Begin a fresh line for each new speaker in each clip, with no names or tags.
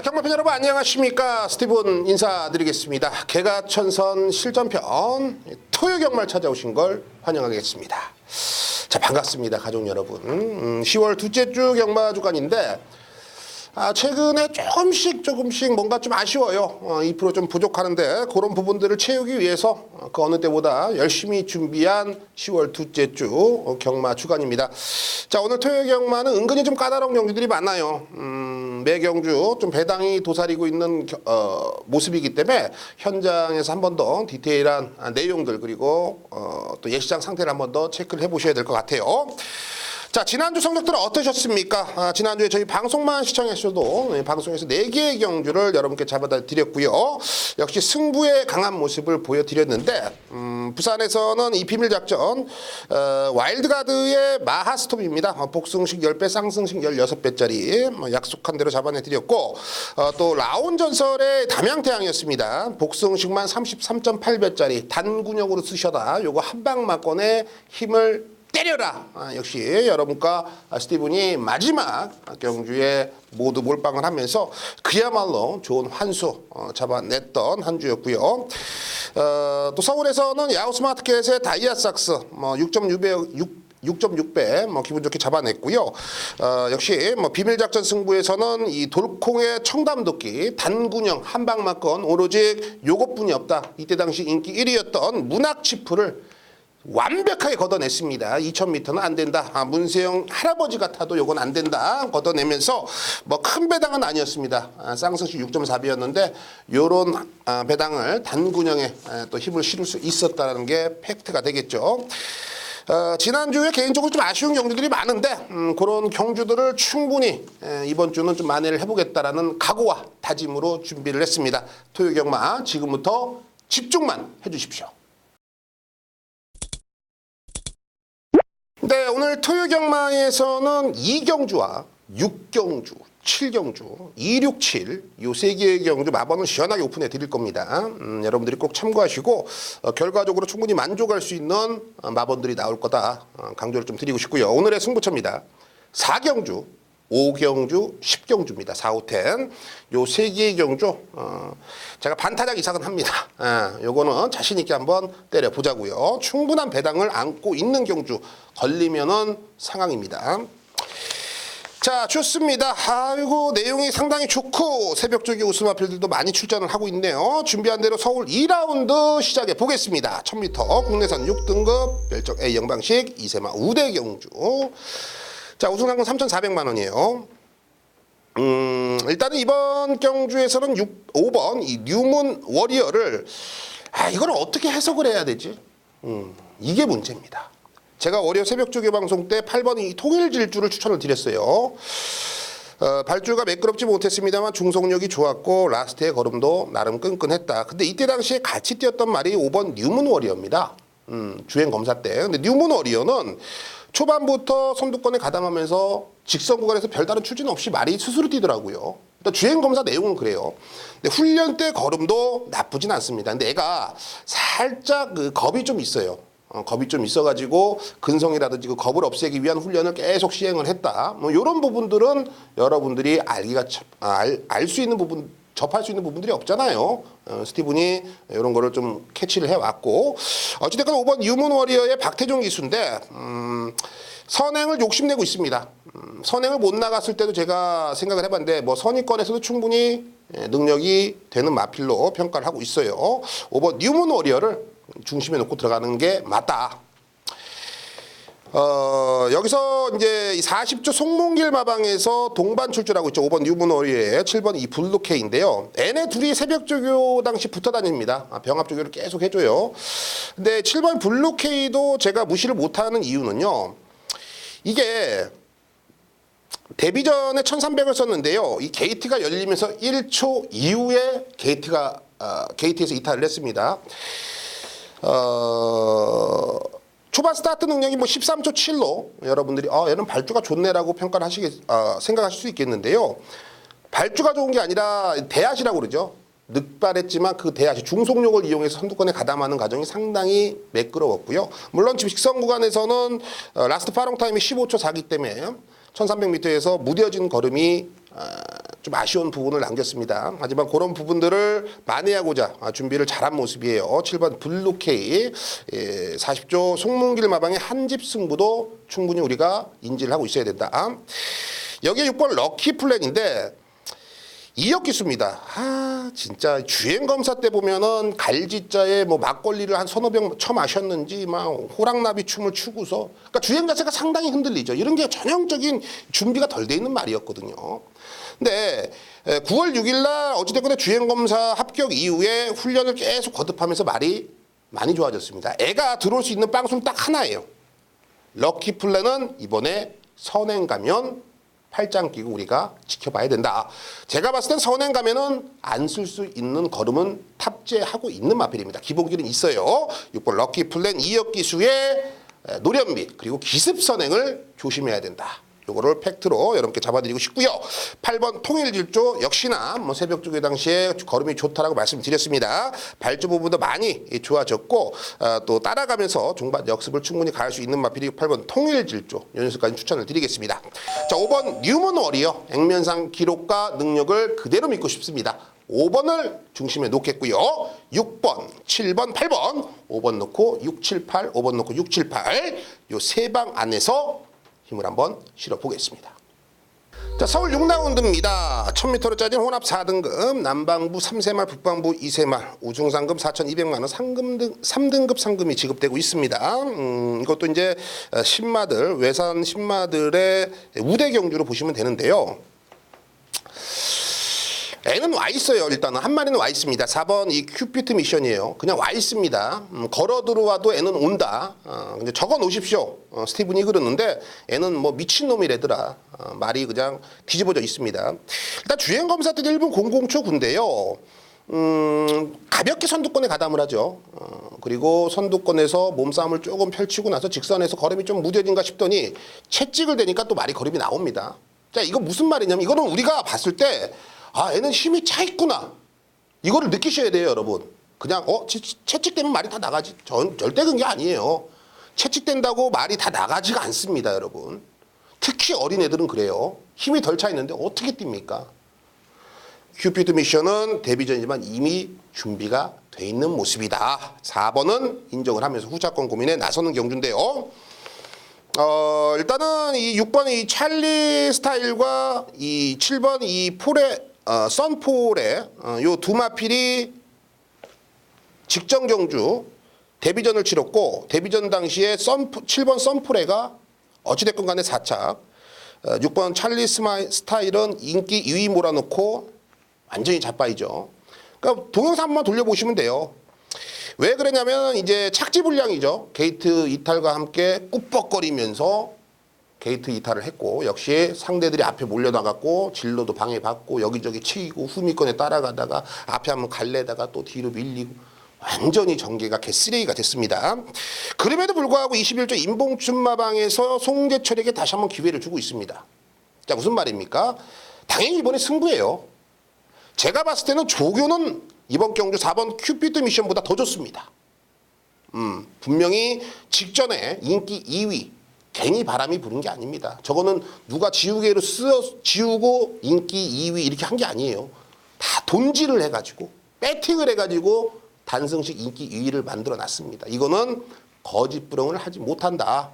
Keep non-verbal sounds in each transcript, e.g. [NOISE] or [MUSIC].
자, 경마팬 여러분 안녕하십니까? 스티븐 인사드리겠습니다. 개가천선 실전편 토요 경말 찾아오신 걸 환영하겠습니다. 자, 반갑습니다, 가족 여러분. 음, 10월 둘째 주 경마 주간인데 아, 최근에 조금씩 조금씩 뭔가 좀 아쉬워요. 어, 2%좀 부족하는데 그런 부분들을 채우기 위해서 어, 그 어느 때보다 열심히 준비한 10월 둘째 주 어, 경마 주간입니다. 자, 오늘 토요일 경마는 은근히 좀 까다로운 경주들이 많아요. 음, 매 경주 좀 배당이 도사리고 있는 겨- 어, 모습이기 때문에 현장에서 한 번 더 디테일한 아, 내용들 그리고 어, 또 예시장 상태를 한 번 더 체크를 해보셔야 될 것 같아요. 자 지난주 성적들은 어떠셨습니까? 아, 지난주에 저희 방송만 시청하셔도 네, 방송에서 4개의 경주를 여러분께 잡아다 드렸고요. 역시 승부의 강한 모습을 보여드렸는데 음, 부산에서는 이 비밀 작전 어, 와일드가드의 마하스톱입니다. 어, 복승식 10배 쌍승식 16배짜리 뭐 약속한 대로 잡아내 드렸고 어, 또 라온 전설의 담양태양이었습니다. 복승식만 33.8배짜리 단군역으로 쓰셔다 요거 한방 맞건의 힘을 때려라. 아, 역시 여러분과 스티븐이 마지막 경주에 모두 몰빵을 하면서 그야말로 좋은 환수 어, 잡아냈던 한 주였고요. 어, 또 서울에서는 야후 스마트켓의 다이아삭스 뭐 6.6배 6 6.6배 뭐 기분 좋게 잡아냈고요. 어, 역시 뭐 비밀 작전 승부에서는 이 돌콩의 청담도끼 단군형 한방 맞건 오로지 요것뿐이 없다. 이때 당시 인기 1위였던 문학 치프를 완벽하게 걷어냈습니다. 2,000m는 안 된다. 아, 문세영 할아버지 같아도 요건 안 된다. 걷어내면서 뭐 큰 배당은 아니었습니다. 아, 쌍승시 6.4배였는데 요런 아, 배당을 단군형에 아, 또 힘을 실을 수 있었다는 게 팩트가 되겠죠. 어, 지난주에 개인적으로 좀 아쉬운 경주들이 많은데 음, 그런 경주들을 충분히 에, 이번 주는 좀 만회를 해보겠다라는 각오와 다짐으로 준비를 했습니다. 토요 경마 지금부터 집중만 해주십시오. 네, 오늘 토요경마에서는 2경주와 6경주, 7경주, 267, 요 세 개의 경주 마번을 시원하게 오픈해 드릴 겁니다. 음, 여러분들이 꼭 참고하시고 어, 결과적으로 충분히 만족할 수 있는 어, 마번들이 나올 거다 어, 강조를 좀 드리고 싶고요. 오늘의 승부처입니다. 4경주, 5경주, 10경주입니다. 4, 5, 10. 요세 개의 경주, 어, 제가 반타작 이상은 합니다. 예, 요거는 자신있게 한번 때려보자고요. 충분한 배당을 안고 있는 경주, 걸리면은 상황입니다. 자, 좋습니다. 아이고, 내용이 상당히 좋고, 새벽 쪽에 우승 마필들도 많이 출전을 하고 있네요. 준비한 대로 서울 2라운드 시작해 보겠습니다. 1000m 국내선 6등급, 별적 A형 방식, 이세마 우대 경주. 자, 우승 상금 3,400만 원이에요. 음, 일단은 이번 경주에서는 6, 5번 이 뉴문 워리어를 아, 이걸 어떻게 해석을 해야 되지? 음, 이게 문제입니다. 제가 월요 새벽 조교 방송 때 8번 이 통일 질주를 추천을 드렸어요. 어, 발주가 매끄럽지 못했습니다만 중속력이 좋았고 라스트의 걸음도 나름 끈끈했다. 근데 이때 당시에 같이 뛰었던 말이 5번 뉴문 워리어입니다. 음, 주행 검사 때. 근데 뉴문 워리어는 초반부터 선두권에 가담하면서 직선 구간에서 별다른 추진 없이 말이 스스로 뛰더라고요. 일단 주행 검사 내용은 그래요. 근데 훈련 때 걸음도 나쁘진 않습니다. 근데 애가 살짝 그 겁이 좀 있어요. 어, 겁이 좀 있어가지고 근성이라든지 그 겁을 없애기 위한 훈련을 계속 시행을 했다. 뭐 이런 부분들은 여러분들이 알기가 아, 알수 있는 부분 접할 수 있는 부분들이 없잖아요. 어, 스티븐이 이런 거를 좀 캐치를 해왔고 어찌됐건 5번 유문 워리어의 박태종 기수인데 음, 선행을 욕심내고 있습니다. 음, 선행을 못 나갔을 때도 제가 생각을 해봤는데 뭐 선의권에서도 충분히 예, 능력이 되는 마필로 평가를 하고 있어요. 5번 뉴문 워리어를 중심에 놓고 들어가는 게 맞다. 어, 여기서 이제 이 40조 송몽길 마방에서 동반 출전하고 있죠. 5번 뉴문어리에 7번 이 블루케인데요. 얘네 둘이 새벽 조교 당시 붙어 다닙니다. 아, 병합 조교를 계속 해줘요. 근데 7번 블루케이도 제가 무시를 못하는 이유는요. 이게 데뷔 전에 1300을 썼는데요. 이 게이트가 열리면서 1초 이후에 게이트가 어, 게이트에서 이탈을 했습니다. 어, 초반 스타트 능력이 뭐 13초 7로 여러분들이 아 얘는 발주가 좋네라고 평가를 하시겠 아, 생각하실 수 있겠는데요. 발주가 좋은 게 아니라 대앗이라고 그러죠. 늑발했지만 그 대앗이 중속력을 이용해서 선두권에 가담하는 과정이 상당히 매끄러웠고요. 물론 지금 직선 구간에서는 어, 라스트 파롱 타임이 15초 4기 때문에 1300m에서 무뎌진 걸음이 어, 좀 아쉬운 부분을 남겼습니다. 하지만 그런 부분들을 만회하고자 아, 준비를 잘한 모습이에요. 7번 블루케이 예, 40조 송문길 마방의 한 집 승부도 충분히 우리가 인지를 하고 있어야 된다. 여기에 6번 럭키 플랜인데 이역 기수입니다. 아 진짜 주행 검사 때 보면은 갈지자에 뭐 막걸리를 한 서너 병 처 마셨는지 막 호랑나비 춤을 추고서 그러니까 주행 자체가 상당히 흔들리죠. 이런 게 전형적인 준비가 덜 돼 있는 말이었거든요. 근데 9월 6일 날 어찌됐건 주행 검사 합격 이후에 훈련을 계속 거듭하면서 말이 많이 좋아졌습니다. 애가 들어올 수 있는 빵순 딱 하나예요. 럭키 플랜은 이번에 선행 가면 팔짱 끼고 우리가 지켜봐야 된다. 제가 봤을 땐 선행 가면은 안 쓸 수 있는 걸음은 탑재하고 있는 마필입니다. 기본기는 있어요. 6번 럭키 플랜 2역 기수의 노련 및 그리고 기습 선행을 조심해야 된다. 요거를 팩트로 여러분께 잡아드리고 싶고요. 8번 통일질조 역시나 뭐 새벽 조개 당시에 걸음이 좋다라고 말씀드렸습니다. 발주 부분도 많이 좋아졌고 어, 또 따라가면서 종반 역습을 충분히 가할 수 있는 마필이 8번 통일질조 요 녀석까지 추천을 드리겠습니다. 자 5번 뉴먼 워리어 액면상 기록과 능력을 그대로 믿고 싶습니다. 5번을 중심에 놓겠고요. 6번, 7번, 8번, 5번 놓고 6, 7, 8, 5번 놓고 6, 7, 8. 요 세 방 안에서 힘을 한번 실어 보겠습니다. 자, 서울 6라운드입니다. 1000m로 짜진 혼합 4등급, 남방부 3세말, 북방부 2세말, 우중상금 4,200만 원, 상금 등 3등급 상금이 지급되고 있습니다. 음, 이것도 이제 신마들, 외산 신마들의 우대 경주로 보시면 되는데요. 애는 와 있어요. 일단은 한 마리는 와 있습니다. 4번 이 큐피트 미션이에요. 그냥 와 있습니다. 음, 걸어 들어와도 애는 온다. 어, 근데 적어 놓으십시오. 어, 스티븐이 그러는데 애는 뭐 미친 놈이래더라. 어, 말이 그냥 뒤집어져 있습니다. 일단 주행 검사 때 일본 공공초 군데요. 음, 가볍게 선두권에 가담을 하죠. 어, 그리고 선두권에서 몸싸움을 조금 펼치고 나서 직선에서 걸음이 좀 무뎌진가 싶더니 채찍을 대니까 또 말이 걸음이 나옵니다. 자, 이거 무슨 말이냐면 이거는 우리가 봤을 때 아, 애는 힘이 차 있구나. 이거를 느끼셔야 돼요, 여러분. 그냥 어 채, 채찍되면 말이 다 나가지. 전 절대 그런 게 아니에요. 채찍된다고 말이 다 나가지가 않습니다, 여러분. 특히 어린 애들은 그래요. 힘이 덜 차 있는데 어떻게 뜁니까? 큐피드 미션은 데뷔 전이지만 이미 준비가 돼 있는 모습이다. 4번은 인정을 하면서 후차권 고민에 나서는 경주인데요. 어, 일단은 이 6번 이 찰리 스타일과 이 7번 이 폴의 어, 썬폴의 어, 요두 마필이 직전 경주 데뷔전을 치렀고 데뷔전 당시에 썬 7번 썬폴레가 어찌됐건 간에 4착 어, 6번 찰리 스마이, 스타일은 인기 2위 몰아놓고 완전히 자빠이죠. 그러니까 동영상 한번 돌려보시면 돼요. 왜 그러냐면 이제 착지 불량이죠. 게이트 이탈과 함께 꾸벅거리면서 게이트 이탈을 했고 역시 상대들이 앞에 몰려나갔고 진로도 방해받고 여기저기 치이고 후미권에 따라가다가 앞에 한번 갈래다가 또 뒤로 밀리고 완전히 전개가 개쓰레기가 됐습니다. 그럼에도 불구하고 21조 인봉춘마방에서 송재철에게 다시 한번 기회를 주고 있습니다. 자 무슨 말입니까? 당연히 이번에 승부예요. 제가 봤을 때는 조교는 이번 경주 4번 큐피드 미션보다 더 좋습니다. 음, 분명히 직전에 인기 2위 괜히 바람이 부는 게 아닙니다. 저거는 누가 지우개로 쓰어 지우고 인기 2위 이렇게 한 게 아니에요. 다 돈질을 해가지고 배팅을 해가지고 단승식 인기 2위를 만들어 놨습니다. 이거는 거짓 부렁을 하지 못한다.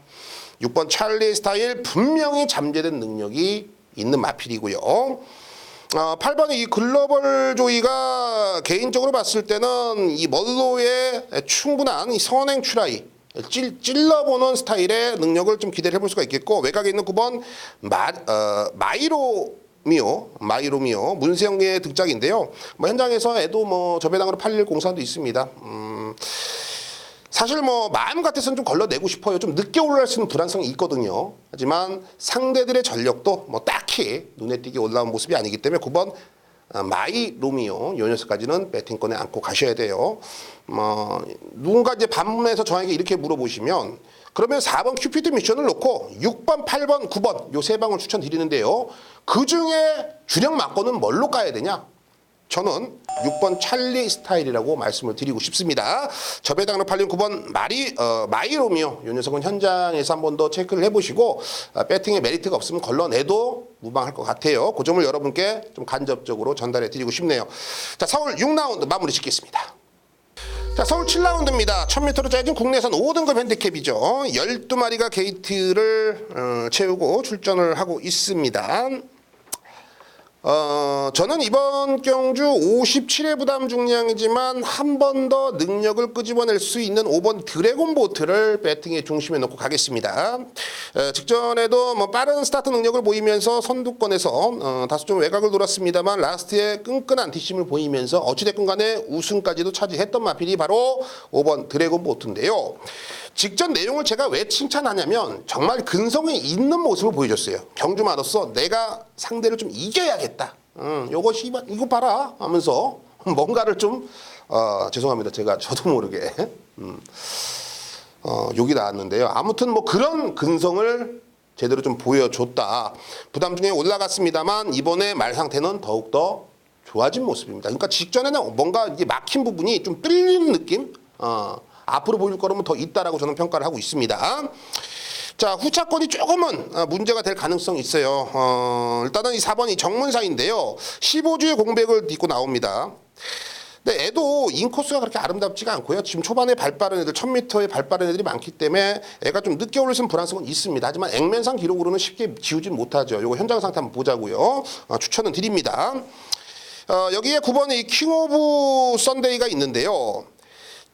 6번 찰리 스타일 분명히 잠재된 능력이 있는 마필이고요. 어, 8번의 이 글로벌 조이가 개인적으로 봤을 때는 이 멀로의 충분한 이 선행 추라이 찔, 찔러보는 스타일의 능력을 좀 기대를 해볼 수가 있겠고 외곽에 있는 9번 마, 어, 마이로 미오 마이로미오 문세영의 등짝인데요. 뭐 현장에서 애도 뭐 저배당으로 팔릴 공사도 있습니다. 음, 사실 뭐 마음 같아서는 좀 걸러내고 싶어요. 좀 늦게 올라갈 수 있는 불안성이 있거든요. 하지만 상대들의 전력도 뭐 딱히 눈에 띄게 올라온 모습이 아니기 때문에 9번 어, 마이 로미오 요 녀석까지는 배팅권에 안고 가셔야 돼요. 뭐 누군가 이제 반문에서 저에게 이렇게 물어보시면 그러면 4번 큐피드 미션을 놓고 6번, 8번, 9번 요 세 방을 추천드리는데요. 그 중에 주력 막건은 뭘로 까야 되냐? 저는 6번 찰리 스타일이라고 말씀을 드리고 싶습니다. 저배당으로 팔린 9번 마리 어, 마이로미오 이 녀석은 현장에서 한 번 더 체크를 해보시고 어, 배팅에 메리트가 없으면 걸러내도 무방할 것 같아요. 그 점을 여러분께 좀 간접적으로 전달해 드리고 싶네요. 자, 서울 6라운드 마무리 짓겠습니다. 자, 서울 7라운드입니다. 1000m로 짜진 국내선 5등급 핸디캡이죠. 12마리가 게이트를 어, 채우고 출전을 하고 있습니다. 어, 저는 이번 경주 57회 부담 중량이지만 한 번 더 능력을 끄집어낼 수 있는 5번 드래곤 보트를 배팅의 중심에 놓고 가겠습니다. 에, 직전에도 뭐 빠른 스타트 능력을 보이면서 선두권에서 어, 다소 좀 외곽을 돌았습니다만 라스트에 끈끈한 뒷심을 보이면서 어찌됐건 간에 우승까지도 차지했던 마필이 바로 5번 드래곤 보트인데요. 직전 내용을 제가 왜 칭찬하냐면 정말 근성이 있는 모습을 보여줬어요. 경주마로서 내가 상대를 좀 이겨야겠다. 음, 씨발 이거 봐라 하면서 [LAUGHS] 뭔가를 좀 어, 죄송합니다. 제가 [LAUGHS] 저도 모르게 음, 어, 욕이 나왔는데요. 아무튼 뭐 그런 근성을 제대로 좀 보여줬다. 부담 중에 올라갔습니다만 이번에 말 상태는 더욱더 좋아진 모습입니다. 그러니까 직전에는 뭔가 이게 막힌 부분이 좀 뚫리는 느낌? 어, 앞으로 보일 거라면 더 있다라고 저는 평가를 하고 있습니다. 자, 후차권이 조금은 어, 문제가 될 가능성이 있어요. 어, 일단은 이 4번이 정문사인데요. 15주의 공백을 딛고 나옵니다. 근데 애도 인코스가 그렇게 아름답지가 않고요. 지금 초반에 발 빠른 애들, 1000m에 발 빠른 애들이 많기 때문에 애가 좀 늦게 올라선 불안성은 있습니다. 하지만 액면상 기록으로는 쉽게 지우진 못하죠. 요거 현장 상태 한번 보자고요. 어, 추천은 드립니다. 어, 여기에 9번에 이 킹 오브 썬데이가 있는데요.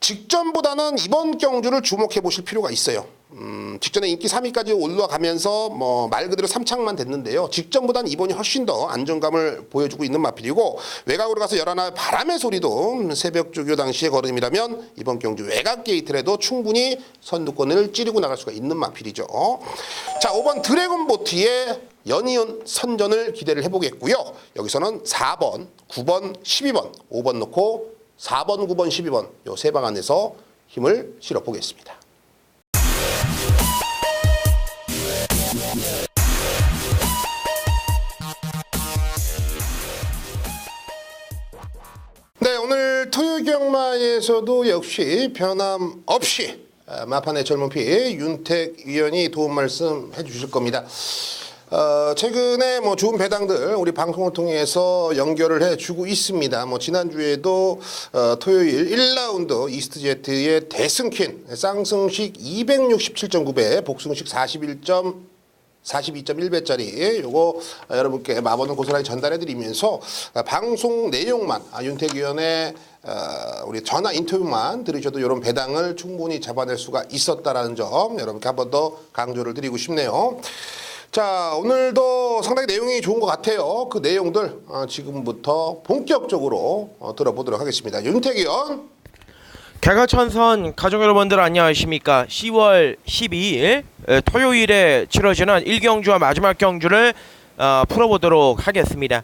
직전보다는 이번 경주를 주목해 보실 필요가 있어요. 음, 직전에 인기 3위까지 올라가면서 뭐 말 그대로 3창만 됐는데요. 직전보다는 이번이 훨씬 더 안정감을 보여주고 있는 마필이고 외곽으로 가서 열하나 바람의 소리도 새벽 조교 당시의 걸음이라면 이번 경주 외곽 게이트라도 충분히 선두권을 찌르고 나갈 수가 있는 마필이죠. 자, 5번 드래곤 보트의 연이은 선전을 기대를 해보겠고요. 여기서는 4번, 9번, 12번, 5번 놓고 4번, 9번, 12번 요 세 방 안에서 힘을 실어 보겠습니다. 네, 오늘 토요 경마에서도 역시 변함없이 아, 마판의 젊은 피 윤택 위원이 도움 말씀 해주실 겁니다. 어, 최근에 뭐 좋은 배당들 우리 방송을 통해서 연결을 해주고 있습니다. 뭐 지난주에도 어, 토요일 1라운드 이스트제트의 대승퀸 쌍승식 267.9배 복승식 41. 42.1배짜리 요거 아, 여러분께 마법은 고스란히 전달해드리면서 아, 방송 내용만 아, 윤택 위원의 아, 우리 전화 인터뷰만 들으셔도 이런 배당을 충분히 잡아낼 수가 있었다라는 점 여러분께 한 번 더 강조를 드리고 싶네요. 자 오늘도 상당히 내용이 좋은 것 같아요. 그 내용들 어, 지금부터 본격적으로 어, 들어보도록 하겠습니다. 윤택 위원.
개가천선 가족 여러분들 안녕하십니까 10월 12일 에, 토요일에 치러지는 1경주와 마지막 경주를 어, 풀어보도록 하겠습니다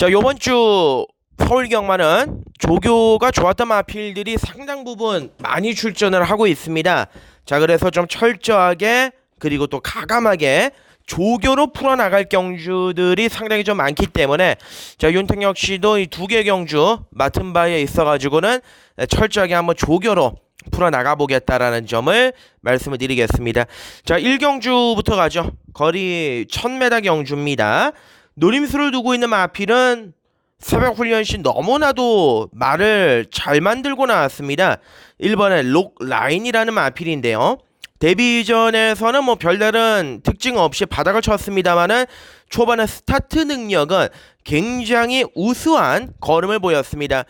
자 요번 주 서울 경마는 조교가 좋았던 마필들이 상당 부분 많이 출전을 하고 있습니다 자 그래서 좀 철저하게 그리고 또 가감하게 조교로 풀어나갈 경주들이 상당히 좀 많기 때문에 자 윤택역 씨도 이 두 개 경주 맡은 바에 있어가지고는 철저하게 한번 조교로 풀어나가 보겠다라는 점을 말씀을 드리겠습니다. 자 1경주부터 가죠. 거리 1000m 경주입니다. 노림수를 두고 있는 마필은 새벽 훈련 시 너무나도 말을 잘 만들고 나왔습니다. 1번에 록 라인이라는 마필인데요. 데뷔전에서는 뭐 별다른 특징 없이 바닥을 쳤습니다만은 초반에 스타트 능력은 굉장히 우수한 걸음을 보였습니다.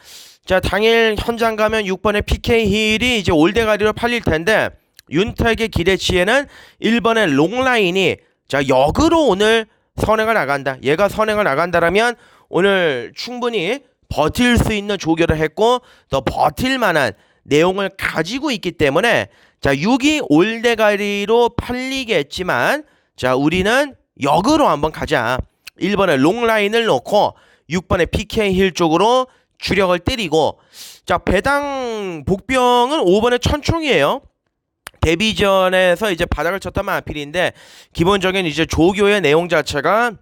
자 당일 현장 가면 6번의 PK 힐이 이제 올대가리로 팔릴 텐데 윤택의 기대치에는 1번의 롱라인이 자 역으로 오늘 선행을 나간다. 얘가 선행을 나간다라면 오늘 충분히 버틸 수 있는 조결을 했고 더 버틸 만한 내용을 가지고 있기 때문에 자 6이 올대가리로 팔리겠지만 자 우리는 역으로 한번 가자. 1번에 롱라인을 놓고 6번에 PK 힐 쪽으로 주력을 때리고 자 배당 복병은 5번에 천총이에요. 데뷔전에서 이제 바닥을 쳤다면 아필인데 기본적인 이제 조교의 내용 자체가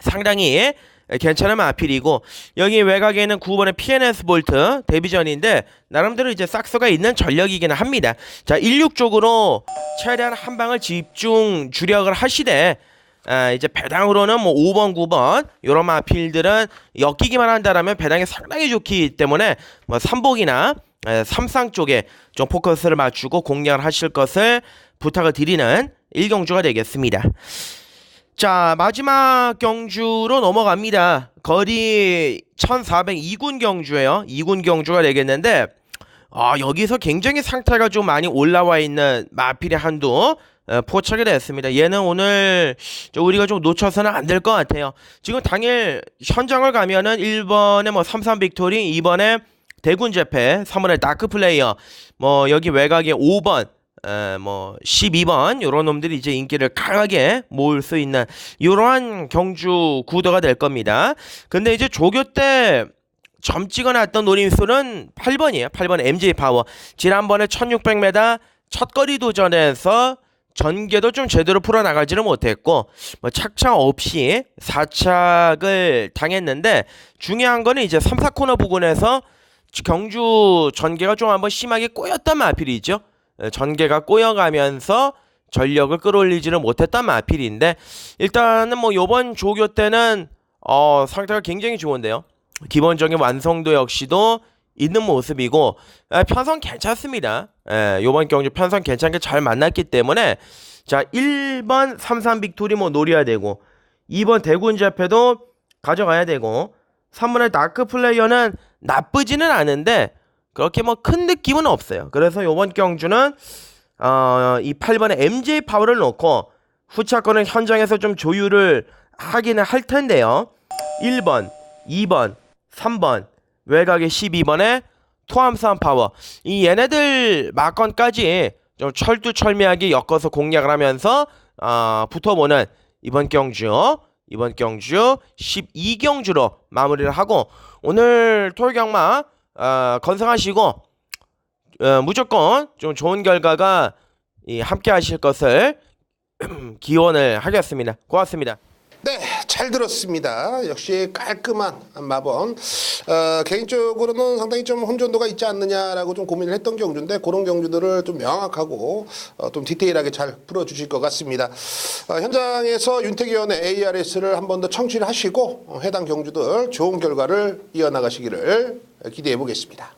상당히 괜찮은 마필이고 여기 외곽에는 9번의 PNS 볼트 데뷔전인데 나름대로 이제 싹스가 있는 전력이기는 합니다. 자 16 쪽으로 최대한 한 방을 집중 주력을 하시되 아, 이제 배당으로는 뭐 5번, 9번 이런 마필들은 엮이기만 한다라면 배당이 상당히 좋기 때문에 뭐 삼복이나 에, 삼상 쪽에 좀 포커스를 맞추고 공략을 하실 것을 부탁을 드리는 일경주가 되겠습니다. 자 마지막 경주로 넘어갑니다. 거리 1402군 경주예요. 2군 경주가 되겠는데 아 여기서 굉장히 상태가 좀 많이 올라와 있는 마필이 한두 어, 포착이 됐습니다. 얘는 오늘 저 우리가 좀 놓쳐서는 안 될 것 같아요. 지금 당일 현장을 가면은 1번에 뭐 삼삼 빅토리, 2번에 대군 재패, 3번에 다크 플레이어, 뭐 여기 외곽에 5번, 에, 뭐 12번 요런 놈들이 이제 인기를 강하게 모을 수 있는 이러한 경주 구도가 될 겁니다. 근데 이제 조교 때 점 찍어놨던 노림수는 8번이에요. 8번 MJ 파워. 지난번에 1600m 첫 거리 도전에서 전개도 좀 제대로 풀어나가지는 못했고 뭐 착착 없이 4착을 당했는데 중요한 거는 이제 3, 4코너 부근에서 경주 전개가 좀 한번 심하게 꼬였단 마필이죠. 에, 전개가 꼬여가면서 전력을 끌어올리지는 못했단 마필인데 일단은 뭐 요번 조교 때는 어 상태가 굉장히 좋은데요. 기본적인 완성도 역시도 있는 모습이고 에, 편성 괜찮습니다. 에, 요번 경주 편성 괜찮게 잘 만났기 때문에 자 1번 삼삼 빅토리 뭐 노려야 되고 2번 대군 재패도 가져가야 되고 3번의 다크 플레이어는 나쁘지는 않은데 그렇게 뭐 큰 느낌은 없어요. 그래서 요번 경주는 어, 이 8번에 MJ 파워를 놓고 후차권은 현장에서 좀 조율을 하기는 할 텐데요. 1번, 2번, 3번, 외곽의 12번에 토함산 파워. 이 얘네들 마건까지 좀 철두철미하게 엮어서 공략을 하면서 어, 붙어보는 이번 경주 이번 경주 12경주로 마무리를 하고 오늘 토요경마 어, 건승하시고 어, 무조건 좀 좋은 결과가 이, 함께 하실 것을 [CLEARS THROAT] 기원을 하겠습니다. 고맙습니다.
네, 잘 들었습니다. 역시 깔끔한 마번. 어, 개인적으로는 상당히 좀 혼전도가 있지 않느냐라고 좀 고민을 했던 경주인데 그런 경주들을 좀 명확하고 어, 좀 디테일하게 잘 풀어주실 것 같습니다. 어, 현장에서 의원의 ARS를 한 번 더 청취를 하시고 어, 해당 경주들 좋은 결과를 이어나가시기를 기대해 보겠습니다.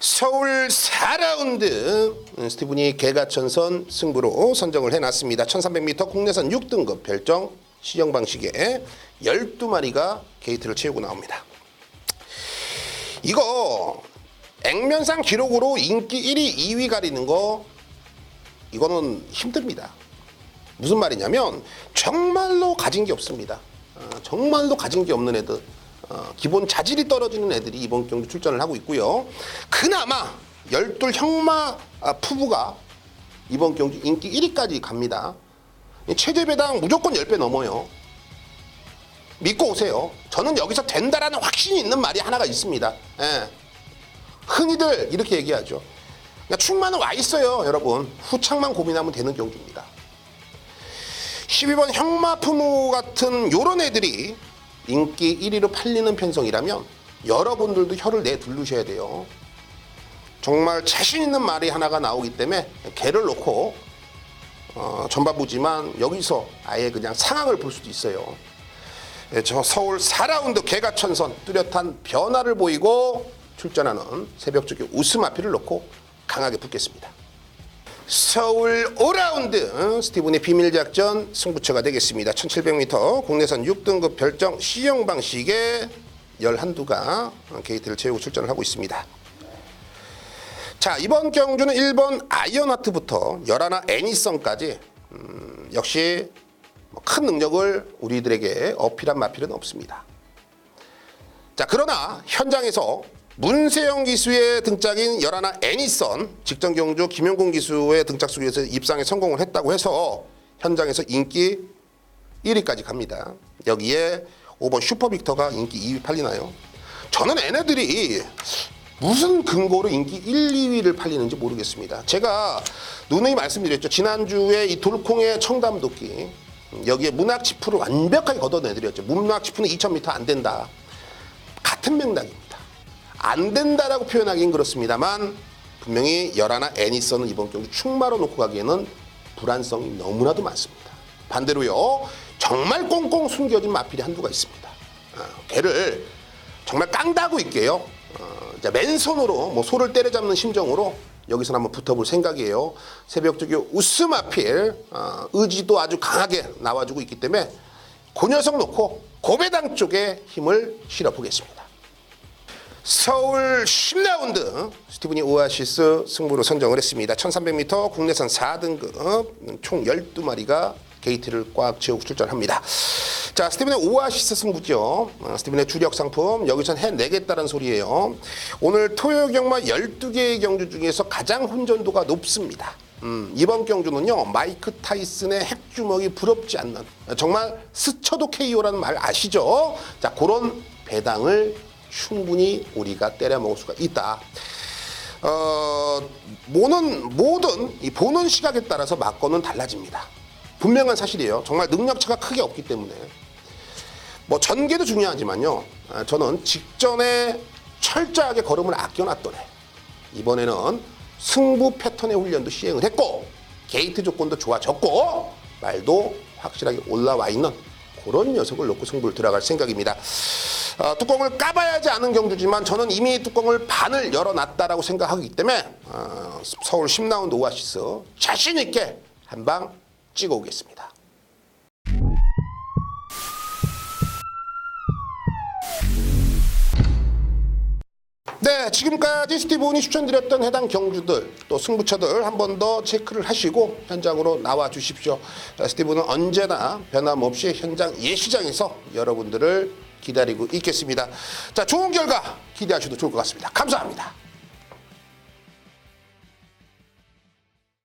서울 4라운드 음, 스티븐이 개가천선 승부로 선정을 해놨습니다. 1300m 국내선 6등급 별정 시정 방식에 12마리가 게이트를 채우고 나옵니다. 이거 액면상 기록으로 인기 1위, 2위 가리는 거 이거는 힘듭니다. 무슨 말이냐면 정말로 가진 게 없습니다. 어, 정말로 가진 게 없는 애들. 어, 기본 자질이 떨어지는 애들이 이번 경기 출전을 하고 있고요. 그나마 열둘 형마 아, 부부가 이번 경기 인기 1위까지 갑니다. 이 최대 배당 무조건 10배 넘어요. 믿고 오세요. 저는 여기서 된다라는 확신이 있는 말이 하나가 있습니다. 예. 흔히들 이렇게 얘기하죠. 그러니까 충만은 와 있어요, 여러분. 후창만 고민하면 되는 경주입니다. 12번 형마푸무 같은 요런 애들이 인기 1위로 팔리는 편성이라면 여러분들도 혀를 내두르셔야 돼요. 정말 자신 있는 말이 하나가 나오기 때문에 개를 놓고 어, 전반부지만 여기서 아예 그냥 상황을 볼 수도 있어요. 예, 저 서울 4라운드 개가 천선 뚜렷한 변화를 보이고 출전하는 새벽 쪽에 웃음 아피를 놓고 강하게 붙겠습니다. 서울 5라운드 스티븐의 비밀 작전 승부처가 되겠습니다. 1700m 국내선 6등급 별정 시형 방식의 11두가 게이트를 채우고 출전을 하고 있습니다. 자 이번 경주는 1번 아이언하트부터 11화 애니성까지 음, 역시 뭐큰 능력을 우리들에게 어필한 마필은 없습니다. 자 그러나 현장에서 문세영 기수의 등짝인 열하나 애니선 직전 경주 김용곤 기수의 등짝 수리에서 입상에 성공을 했다고 해서 현장에서 인기 1위까지 갑니다. 여기에 5번 슈퍼빅터가 인기 2위 팔리나요? 저는 얘네들이 무슨 근거로 인기 1, 2위를 팔리는지 모르겠습니다. 제가 누누이 말씀드렸죠. 지난주에 이 돌콩의 청담도끼 음, 여기에 문학 치프를 완벽하게 걷어내드렸죠. 문학 치프는 2,000m 안 된다. 같은 맥락입니다. 안 된다라고 표현하기는 그렇습니다만 분명히 열하나 애니son은 이번 경기 충마로 놓고 가기에는 불안성이 너무나도 많습니다. 반대로요 정말 꽁꽁 숨겨진 마필이 한두가 있습니다. 어, 걔를 정말 깡다고 있게요. 어, 이제 맨손으로 뭐 소를 때려잡는 심정으로 여기서 한번 붙어볼 생각이에요. 새벽적이 우스마필 어, 의지도 아주 강하게 나와주고 있기 때문에 그 녀석 놓고 고배당 쪽에 힘을 실어보겠습니다. 서울 10라운드 스티븐이 오아시스 승부로 선정을 했습니다. 1300m 국내선 4등급 총 12마리가 게이트를 꽉 채우고 출전합니다. 자, 스티븐의 오아시스 승부죠. 어, 스티븐의 주력 상품 여기선 해내겠다는 소리예요. 오늘 토요 경마 12개의 경주 중에서 가장 혼전도가 높습니다. 음, 이번 경주는요 마이크 타이슨의 핵주먹이 부럽지 않는 정말 스쳐도 KO라는 말 아시죠? 자 그런 배당을 충분히 우리가 때려 먹을 수가 있다. 어, 모는 모든 이 보는 시각에 따라서 막건은 달라집니다. 분명한 사실이에요. 정말 능력차가 크게 없기 때문에 뭐 전개도 중요하지만요. 아, 저는 직전에 철저하게 걸음을 아껴놨더래. 이번에는 승부 패턴의 훈련도 시행을 했고 게이트 조건도 좋아졌고 말도 확실하게 올라와 있는 그런 녀석을 놓고 승부를 들어갈 생각입니다. 어, 뚜껑을 까봐야지 않은 경주지만 저는 이미 뚜껑을 반을 열어놨다라고 생각하기 때문에 어, 서울 10라운드 오아시스 자신 있게 한 방 찍어 오겠습니다. 네, 지금까지 스티븐이 추천드렸던 해당 경주들 또 승부처들 한 번 더 체크를 하시고 현장으로 나와 주십시오. 자, 스티븐은 언제나 변함없이 현장 예시장에서 여러분들을 기다리고 있겠습니다. 자, 좋은 결과 기대하셔도 좋을 것 같습니다. 감사합니다.